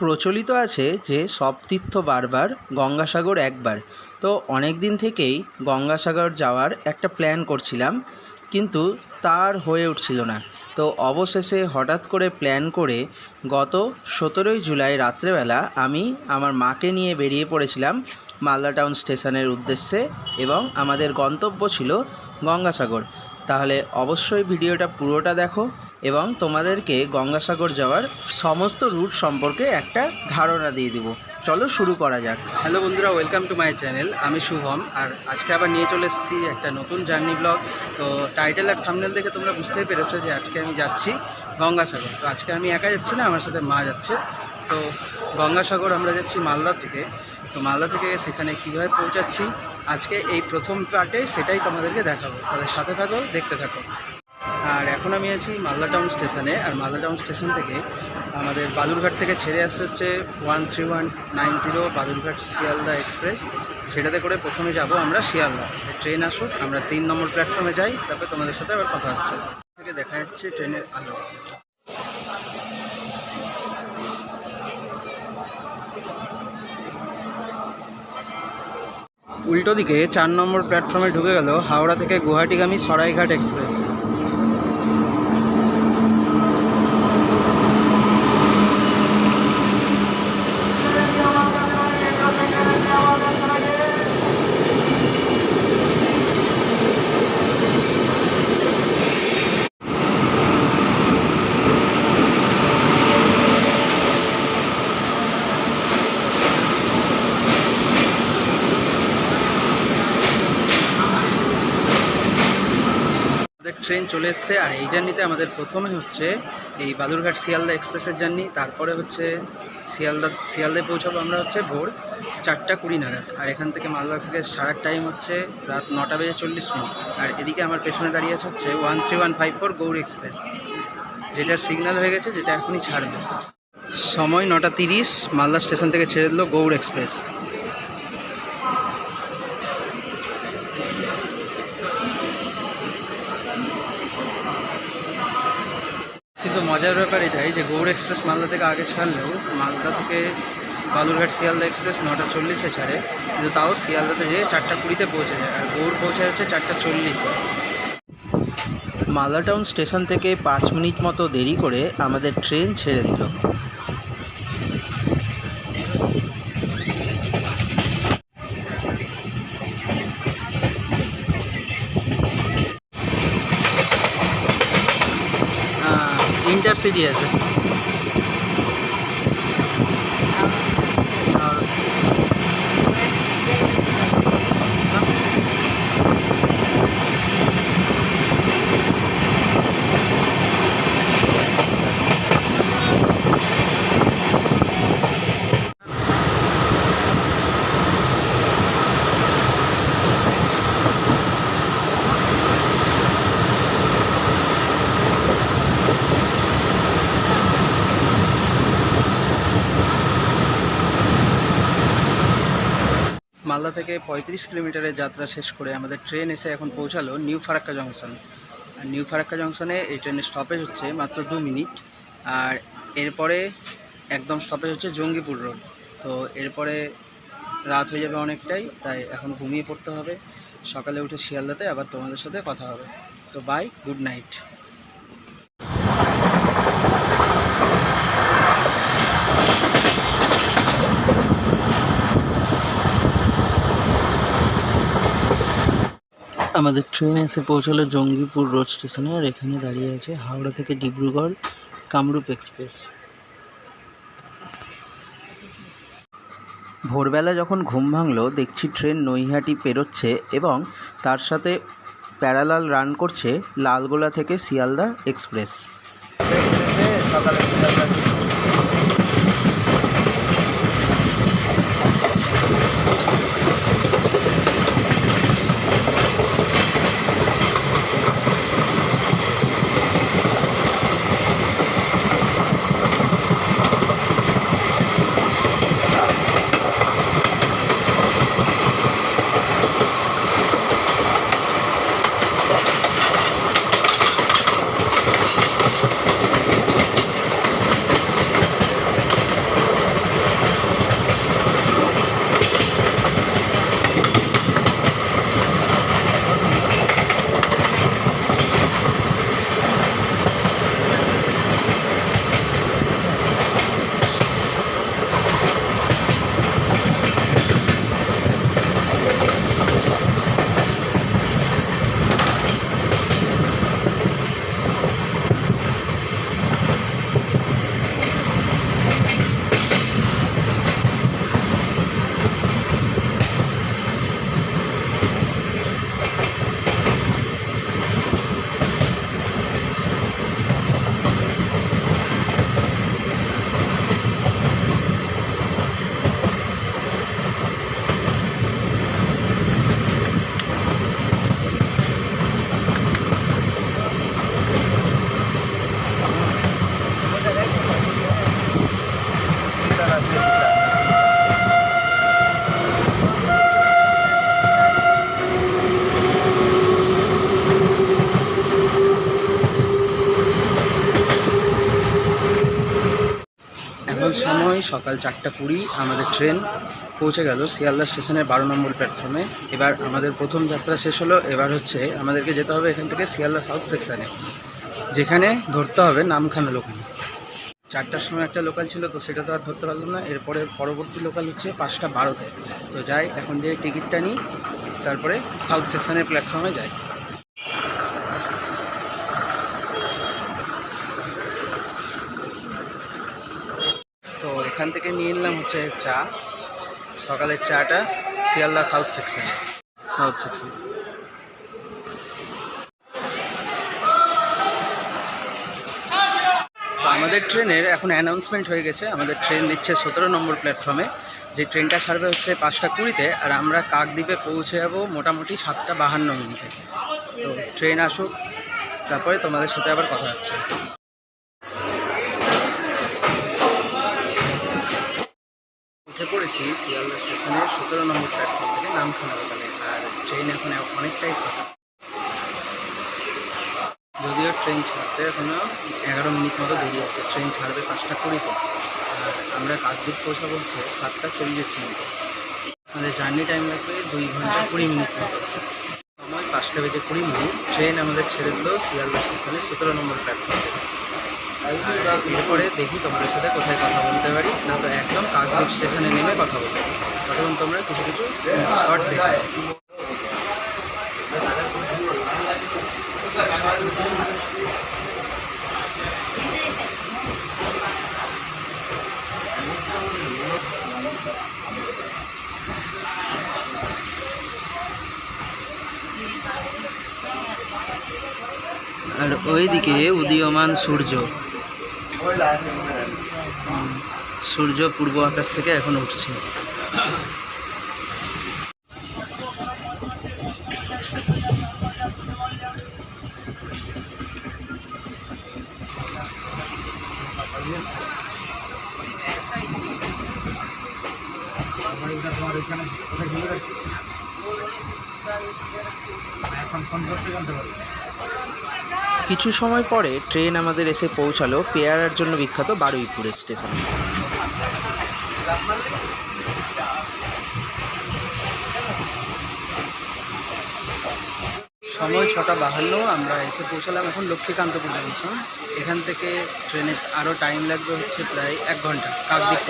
প্রচলিত আছে যে সব তীর্থ বারবার গঙ্গাসাগর একবার। তো অনেক দিন থেকেই গঙ্গাসাগর যাওয়ার একটা প্ল্যান করছিলাম, কিন্তু তার হয়ে উঠছিল না। তো অবশেষে হঠাৎ করে প্ল্যান করে গত সতেরোই জুলাই রাত্রেবেলা আমি আমার মাকে নিয়ে বেরিয়ে পড়েছিলাম মালদা টাউন স্টেশনের উদ্দেশ্যে এবং আমাদের গন্তব্য ছিল গঙ্গাসাগর। তাহলে অবশ্যই ভিডিওটা পুরোটা দেখো এবং তোমাদেরকে গঙ্গাসাগর যাওয়ার সমস্ত রুট সম্পর্কে একটা ধারণা দিয়ে দিব। চলো শুরু করা যাক। হ্যালো বন্ধুরা ওয়েলকাম টু মাই চ্যানেল আমি শুভম, আর আজকে আবার নিয়ে চলে এসেছি একটা নতুন জার্নি ব্লগ তো টাইটেল আর থামনেল দেখে তোমরা বুঝতেই পেরেছ যে আজকে আমি যাচ্ছি গঙ্গাসাগর। তো আজকে আমি একা যাচ্ছি না, আমার সাথে মা যাচ্ছে। তো গঙ্গাসাগর আমরা যাচ্ছি মালদা থেকে। তো মালদা থেকে সেখানে কীভাবে পৌঁছাচ্ছি? আজকে এই প্রথম পার্টে সেটাই তোমাদেরকে দেখাবো। তাহলে সাথে থাকো, দেখতে থাকো। আর এখন আমি আছি মালদা টাউন স্টেশনে। আর মালদা টাউন স্টেশন থেকে আমাদের বালুরঘাট থেকে ছেড়ে আসতে হচ্ছে one three one nine zero Balurghat Sealdah express. সেটাতে করে প্রথমে যাব আমরা শিয়ালদা। ট্রেন আসুক, আমরা তিন নম্বর প্ল্যাটফর্মে যাই, তারপর তোমাদের সাথে আবার কথা হচ্ছে। থেকে দেখা যাচ্ছে ট্রেনের আলো। উল্টো দিকে চার নম্বর প্ল্যাটফর্মে ঢুকে গেল হাওড়া থেকে গুয়াহাটিগামী সরাইঘাট এক্সপ্রেস আমাদের ট্রেন চলে এসছে। আর এই জার্নিতে আমাদের প্রথমে হচ্ছে এই বালুরঘাট শিয়ালদা এক্সপ্রেসের জার্নি, তারপরে হচ্ছে শিয়ালদা, শিয়ালদায় পৌঁছাবো আমরা হচ্ছে ভোর চারটা কুড়ি নাগাদ। আর এখান থেকে মালদা থেকে ছাড়ার টাইম হচ্ছে রাত নটা বেজে চল্লিশ মিনিট। আর এদিকে আমার পেছনে দাঁড়িয়ে আছে হচ্ছে one three one five four Gour express, যেটার সিগন্যাল হয়ে গেছে, যেটা এখনই ছাড়বে। সময় নটা তিরিশ, মালদা স্টেশন থেকে ছেড়ে দিল গৌড় এক্সপ্রেস। কিন্তু মজার ব্যাপার এটাই যে গৌড় এক্সপ্রেস মালদা থেকে আগে ছাড়লেও মালদা থেকে বালুরঘাট শিয়ালদা এক্সপ্রেস নটা চল্লিশে ছাড়ে, কিন্তু তাও শিয়ালদাতে যেয়ে চারটা কুড়িতে পৌঁছে যায়, আর গৌড় পৌঁছে হচ্ছে চারটা চল্লিশে। মালদা টাউন স্টেশন থেকে পাঁচ মিনিট মতো দেরি করে আমাদের ট্রেন ছেড়ে দিল। ইন্টারসিটি মালদা থেকে পঁয়ত্রিশ কিলোমিটারের যাত্রা শেষ করে আমাদের ট্রেন এসে এখন পৌঁছালো নিউ ফারাক্কা জংশন। আর নিউ ফারাক্কা জংশনে এই ট্রেনের স্টপেজ হচ্ছে মাত্র দু মিনিট। আর এরপরে একদম স্টপেজ হচ্ছে জঙ্গিপুর রোড তো এরপরে রাত হয়ে যাবে অনেকটাই, তাই এখন ঘুমিয়ে পড়তে হবে। সকালে উঠে শিয়ালদাতে আবার তোমাদের সাথে কথা হবে। তো বাই গুড নাইট আমাদের ট্রেন এসে পৌঁছালো জঙ্গিপুর রোড স্টেশনে আর এখানে দাঁড়িয়ে আছে হাওড়া থেকে ডিব্রুগড় কামরূপ এক্সপ্রেস ভোরবেলা যখন ঘুম ভাঙলো দেখছি ট্রেন নৈহাটি পেরোচ্ছে এবং তার সাথে প্যারালাল রান করছে লালগোলা থেকে শিয়ালদা এক্সপ্রেস সকালে সময় সকাল চারটা কুড়ি আমাদের ট্রেন পৌঁছে গেল শিয়ালদা স্টেশনের বারো নম্বর প্ল্যাটফর্মে। এবার আমাদের প্রথম যাত্রা শেষ হলো, এবার হচ্ছে আমাদেরকে যেতে হবে এখান থেকে শিয়ালদা সাউথ সেকশানে, যেখানে ধরতে হবে নামখানা লোকাল চারটার সময় একটা লোকাল ছিল, তো সেটা তো আর ধরতে পারলাম না। এরপরে পরবর্তী লোকাল হচ্ছে পাঁচটা বারোতে। তো যাই, এখন যে টিকিটটা নিই, তারপরে সাউথ সেকশনের প্ল্যাটফর্মে যাই তো এখান থেকে নিয়ে নিলাম হচ্ছে চা সকালের চাটা শিয়ালদা সাউথ সেকশনে সাউথ সেকশন আমাদের ট্রেনের এখন অ্যানাউন্সমেন্ট হয়ে গেছে। আমাদের ট্রেন দিচ্ছে সতেরো নম্বর প্ল্যাটফর্মে যে ট্রেনটা ছাড়বে হচ্ছে পাঁচটা কুড়িতে আর আমরা কাকদ্বীপে পৌঁছে যাব মোটামুটি সাতটা বাহান্ন মিনিটে। তো ট্রেন আসুক তারপরে তোমাদের সাথে আবার কথা হচ্ছে। পড়েছি শিয়ালদা স্টেশনের সতেরো নম্বর প্ল্যাটফর্ম থেকে নামখানা লোকালে আর ট্রেন এখন অনেকটাই ফাঁকা। যদিও ট্রেন ছাড়তে এখনও এগারো মিনিট মতো দেরি আছে ট্রেন ছাড়বে পাঁচটা কুড়িতে। আর আমরা কাকদ্বীপ পৌঁছাবো হচ্ছে সাতটা চল্লিশ মিনিটে। আমাদের জার্নি টাইম লাগবে দুই ঘণ্টা কুড়ি মিনিট মতো। সময় পাঁচটা বেজে কুড়ি মিনিট। ট্রেন আমাদের ছেড়ে দিল শিয়ালদা স্টেশনে সতেরো নম্বর প্ল্যাটফর্ম এরপরে দেখি তোমাদের সাথে কোথায় কথা বলতে পারি। না তো একদম কাকদ্বীপ স্টেশনে নেমে কথা বলব। তখন তোমরা কিছু কিছু শর্ট আর ওইদিকে উদীয়মান সূর্য। সূর্য পূর্ব আকাশ থেকে এখন উঠছে। কিছু সময় পরে ট্রেন আমাদের এসে পৌঁছালো পেয়ারার জন্য বিখ্যাত বারুইপুরে স্টেশন। সময় ছটা বাহান্ন, আমরা এসে পৌঁছালাম এখন লক্ষ্মীকান্তপুর জংশন এখান থেকে ট্রেনে আরও টাইম লাগবে হচ্ছে প্রায় এক ঘণ্টা, কাকদ্বীপ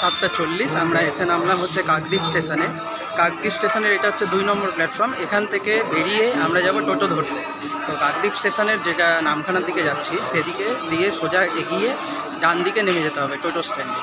সাতটা চল্লিশ, আমরা এসে নামলাম হচ্ছে কাকদ্বীপ স্টেশনে। কাকদ্বীপ স্টেশনের এটা হচ্ছে দুই নম্বর প্ল্যাটফর্ম এখান থেকে বেরিয়ে আমরা যাব টোটো ধরতে। তো কাকদ্বীপ স্টেশনের যেটা নামখানার দিকে যাচ্ছি, সেদিকে দিয়ে সোজা এগিয়ে ডান দিকে নেমে যেতে হবে টোটো স্ট্যান্ডে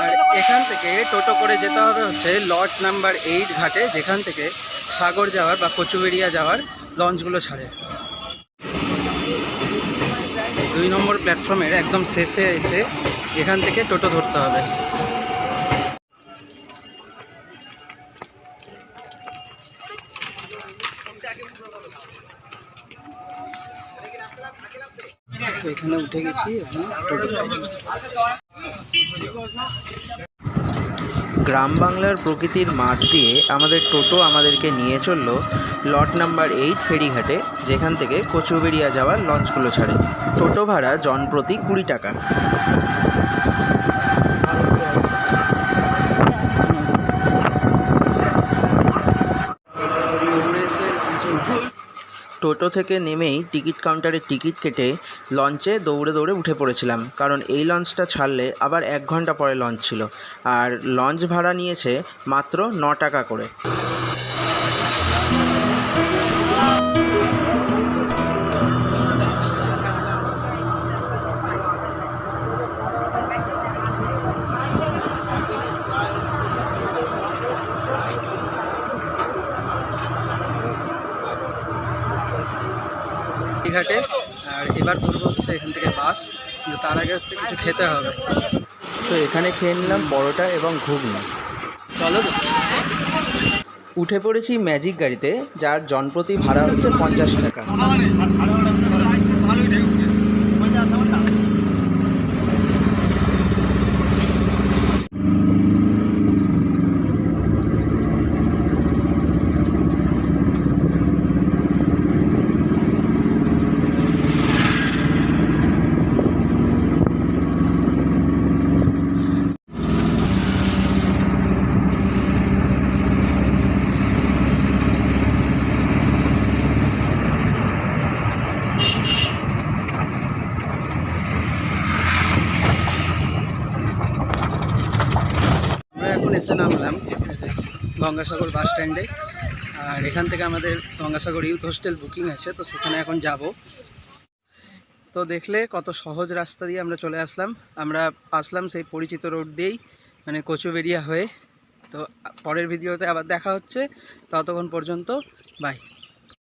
আর এখান থেকে টোটো করে যেতে হবে হচ্ছে লট নাম্বার এইট ঘাটে, যেখান থেকে সাগর যাওয়ার বা কচুবেড়িয়া যাওয়ার লঞ্চগুলো ছাড়ে। দুই নম্বর প্ল্যাটফর্মের একদম শেষে এসে এখান থেকে টোটো ধরতে হবে। এখানে উঠে গেছি গ্রাম বাংলার প্রকৃতির মাঝ দিয়ে আমাদের টোটো আমাদেরকে নিয়ে চলল লট নাম্বার এইট ফেরিঘাটে, যেখান থেকে কচুবেড়িয়া যাওয়ার লঞ্চগুলো ছাড়ে। টোটো ভাড়া জনপ্রতি কুড়ি টাকা। টোটো থেকে নেমেই টিকিট কাউন্টারে টিকিট কেটে লঞ্চে দৌড়ে দৌড়ে উঠে পড়েছিলাম। কারণ এই লঞ্চটা ছাড়লে আবার এক ঘণ্টা পরে লঞ্চ ছিল। আর লঞ্চ ভাড়া নিয়েছে মাত্র ন টাকা করে। তার আগে হচ্ছে কিছু খেতে হবে। তো এখানে খেয়ে নিলাম পরোটা এবং ঘুগনি। চলো উঠে পড়েছি ম্যাজিক গাড়িতে, যার জনপ্রতি ভাড়া হচ্ছে পঞ্চাশ টাকা। এসে নামলাম গঙ্গাসাগর বাস স্ট্যান্ডে। আর এখান থেকে আমাদের গঙ্গাসাগর ইউথ হোস্টেল বুকিং আছে, তো সেখানে এখন যাব। তো দেখলে কত সহজ রাস্তা দিয়ে আমরা চলে আসলাম। আমরা আসলাম সেই পরিচিত রোড দিয়েই মানে কচুবেরিয়া হয়ে। তো পরের ভিডিওতে আবার দেখা হচ্ছে। ততক্ষণ পর্যন্ত বাই